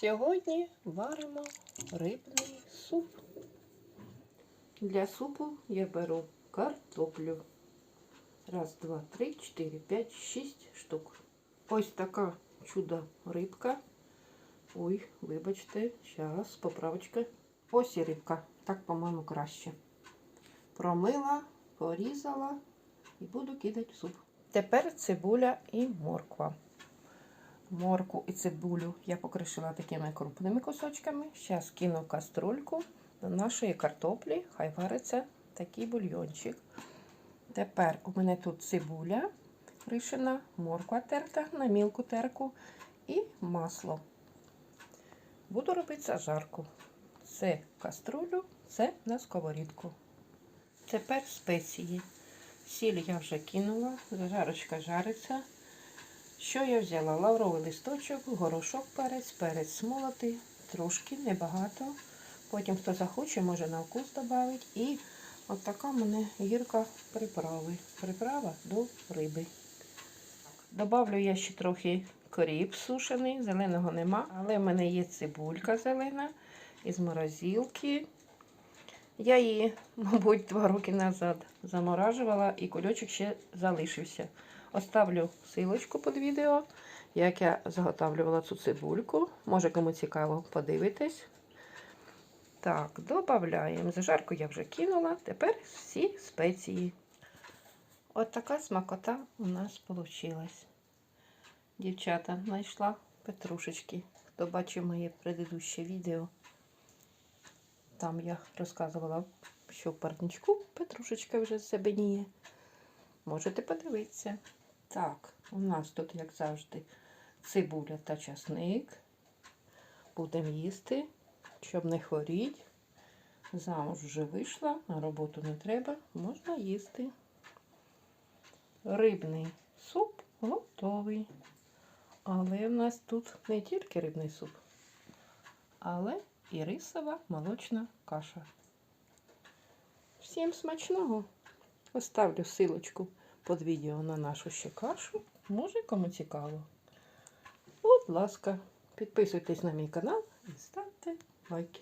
Сьогодні варимо рибний суп. Для супу я беру картоплю. Раз, два, три, чотири, п'ять, шість штук. Ось така чудо рибка. Ой, вибачте, зараз поправочка. Ось і рибка. Так, по-моєму, краще. Промила, порізала і буду кидати в суп. Тепер цибуля і морква. Морку і цибулю я покришила такими крупними кусочками. Зараз кину каструльку до нашої картоплі. Хай вариться такий бульйончик. Тепер у мене тут цибуля кришена, морква терта на мілку терку і масло. Буду робити зажарку. Це каструлю, це на сковорідку. Тепер спеції. Сіль я вже кинула, зажарочка жариться. Що я взяла? Лавровий листочок, горошок перець, перець смолотий, трошки, небагато. Потім, хто захоче, може на вкус додати. І от така в мене гірка приправи. Приправа до риби. Добавлю я ще трохи коріб сушений, зеленого нема, але в мене є цибулька зелена із морозилки. Я її, мабуть, два роки назад заморажувала і кульочок ще залишився. Оставлю силочку під відео, як я заготавлювала цю цибульку. Може, кому цікаво, подивитись. Так, додаємо. Зажарку я вже кинула. Тепер всі спеції. От така смакота у нас вийшла. Дівчата, знайшла петрушечки. Хто бачив моє предыдуще відео, там я розказувала, що в парничку петрушечка вже забеніє. Можете подивитися. Так, у нас тут, як завжди, цибуля та часник. Будемо їсти, щоб не хворіти. Замуж вже вийшла, на роботу не треба, можна їсти. Рибний суп готовий. Але в нас тут не тільки рибний суп, але і рисова молочна каша. Всім смачного! Оставлю силочку під відео на нашу ще кашу. Може, кому цікаво. Будь ласка, підписуйтесь на мій канал і ставте лайки.